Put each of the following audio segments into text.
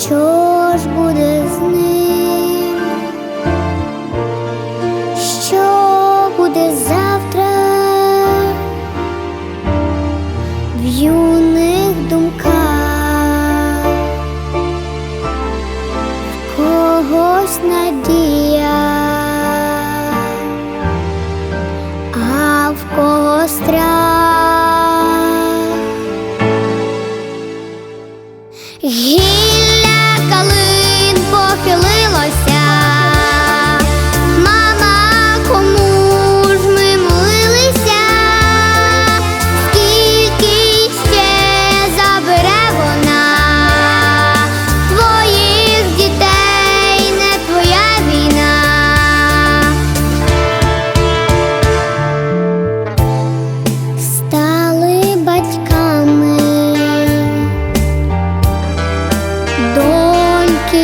що ж буде з ним, що буде завтра в юних думках, когось надія, а в когось страх. He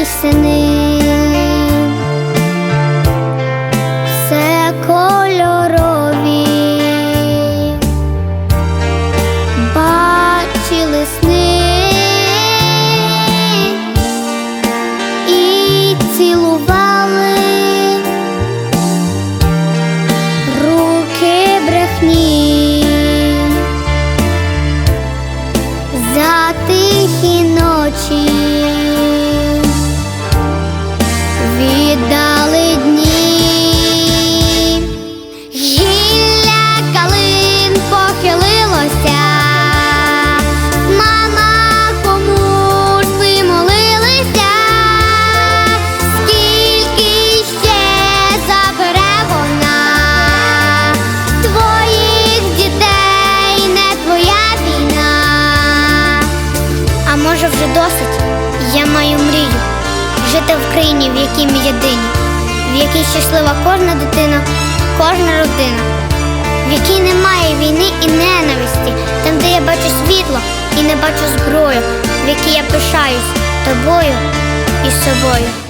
сини, все кольорові, бачили сни і цілували. Руки брехні. Тихі ночі жити в країні, в якій ми єдині, в якій щаслива кожна дитина, кожна родина, в якій немає війни і ненависті, там, де я бачу світло і не бачу зброю, в якій я пишаюсь тобою і собою.